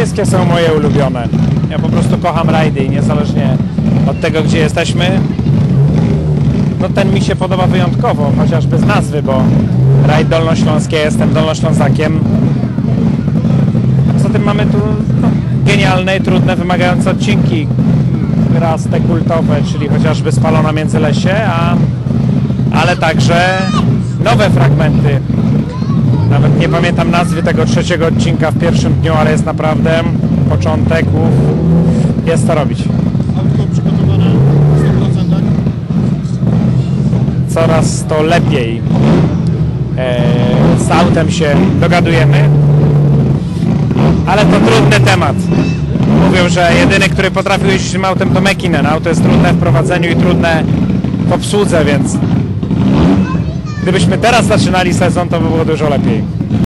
wszystkie są moje ulubione. Ja po prostu kocham rajdy i niezależnie od tego, gdzie jesteśmy, no ten mi się podoba wyjątkowo, chociażby z nazwy, bo rajd dolnośląskie, jestem dolnoślązakiem. Poza tym mamy tu no, genialne i trudne, wymagające odcinki. Raz te kultowe, czyli chociażby Spalona Międzylesie, a, ale także nowe fragmenty. Nie pamiętam nazwy tego trzeciego odcinka w pierwszym dniu, ale jest naprawdę początek. Uf, jest to robić. Autko przygotowane w 100%. Coraz to lepiej e, z autem się dogadujemy. Ale to trudny temat. Mówią, że jedyny, który potrafił jeździć tym autem to Mekinen. Auto jest trudne w prowadzeniu i trudne w obsłudze, więc gdybyśmy teraz zaczynali sezon, to by było dużo lepiej.